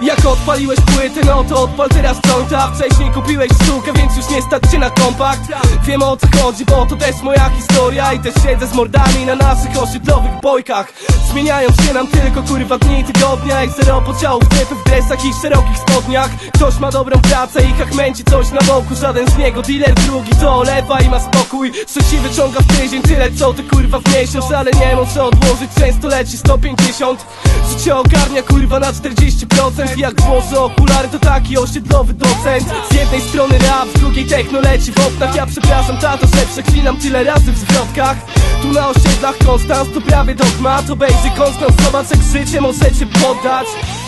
Jak odpaliłeś płyty, no to odpal teraz jointa Wcześniej kupiłeś sztukę, więc już nie stać cię na kompakt. Wiem o co chodzi, bo to też moja historia. I też siedzę z mordami na naszych osiedlowych bojkach. Zmieniają się nam tylko kurwa dni tygodnia. Jak zero podziałów typy w dresach i szerokich spodniach. Ktoś ma dobrą pracę i chachmęci coś na boku. Żaden z niego dealer, drugi to olewa i ma spokój. Trzeci wyciąga w tydzień tyle co ty kurwa w miesiąc. Ale nie mam co odłożyć, często leci 150 Życie ogarnia kurwa na 40% Jak włożę okulary to taki osiedlowy docent. Z jednej strony rap, z drugiej techno leci w oknach. Ja przepraszam tato, że przeklinam tyle razy w zwrotkach. Tu na osiedlach Konstans to prawie dogmat Obejrzyj Konstans, zobacz jak życie możecie poddać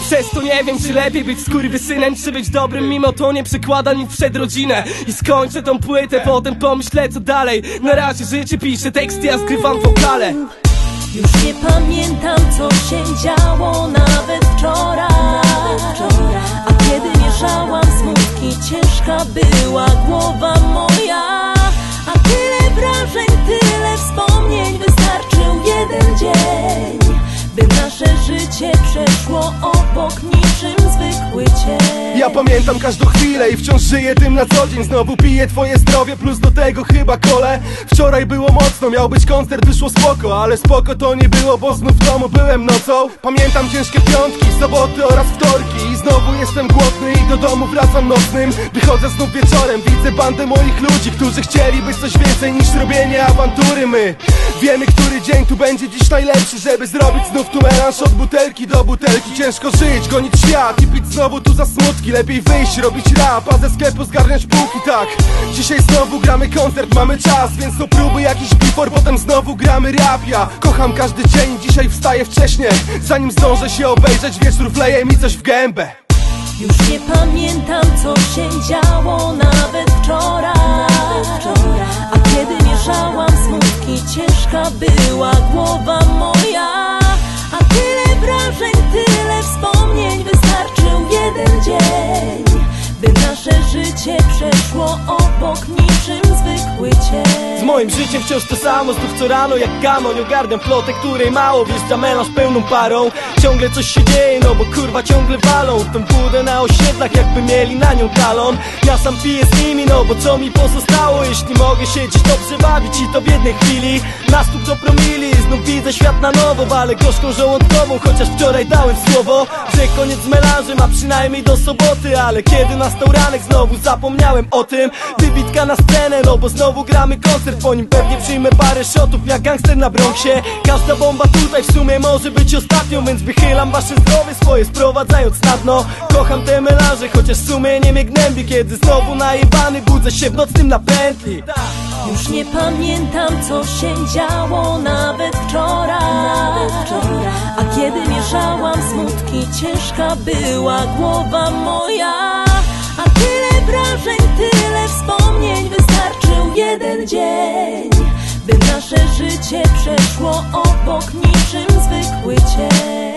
przez to nie wiem, czy lepiej być skurwysynem, czy być dobrym. Mimo to nie przykłada nic przed rodzinę. I skończę tą płytę, potem pomyślę co dalej. Na razie życie piszę teksty, ja zgrywam wokale. Już nie pamiętam co się działo nawet wczoraj A kiedy mieszałam smutki ciężka była głowa moja Pamiętam każdą chwilę i wciąż żyję tym na co dzień. Znowu piję twoje zdrowie, plus do tego chyba kole. Wczoraj było mocno, miał być koncert, wyszło spoko Ale spoko to nie było, bo znów w domu byłem nocą. Pamiętam ciężkie piątki, soboty oraz wtorki. I znowu jestem głodny i do domu wracam nocnym. Wychodzę znów wieczorem, widzę bandę moich ludzi Którzy chcieli być coś więcej niż robienie awantury. My wiemy, który dzień tu będzie dziś najlepszy Żeby zrobić znów tu melanż od butelki do butelki. Ciężko żyć, gonić świat i pić znowu tu za smutki Lepiej wyjść, robić rap, a ze sklepu zgarniać półki, tak. Dzisiaj znowu gramy koncert, mamy czas, więc to próbuj jakiś before Potem znowu gramy rap, ja kocham każdy dzień Dzisiaj wstaję wcześniej, zanim zdążę się obejrzeć Wieczór wleje mi coś w gębę. Już nie pamiętam co się działo nawet przeszło moim życiem wciąż to samo, znów co rano jak gamoń Ogarniam flotę, której mało, wjeżdża melanż pełną parą. Ciągle coś się dzieje, no bo kurwa ciągle walą. Tą budę na osiedlach, jakby mieli na nią talon. Ja sam piję z nimi, no bo co mi pozostało? Jeśli mogę siedzieć, dobrze bawić i to w jednej chwili. Na stóp do promili, znów widzę świat na nowo Walę gorzką żołądkową, chociaż wczoraj dałem słowo Że koniec z melanżem, a przynajmniej do soboty. Ale kiedy nastał ranek, znowu zapomniałem o tym. Wybitka na scenę, no bo znowu gramy koncert Po nim pewnie przyjmę parę shotów jak gangster na Bronxie. Każda bomba tutaj w sumie może być ostatnią Więc wychylam wasze zdrowie swoje sprowadzając na dno. Kocham te melanże, chociaż w sumie nie mnie gnębi Kiedy znowu najebany budzę się w nocnym napętli. Już nie pamiętam co się działo nawet wczoraj A kiedy mieszałam smutki ciężka była głowa moja. A tyle wrażeń, tyle wspomnień jeden dzień By nasze życie przeszło obok niczym zwykły cień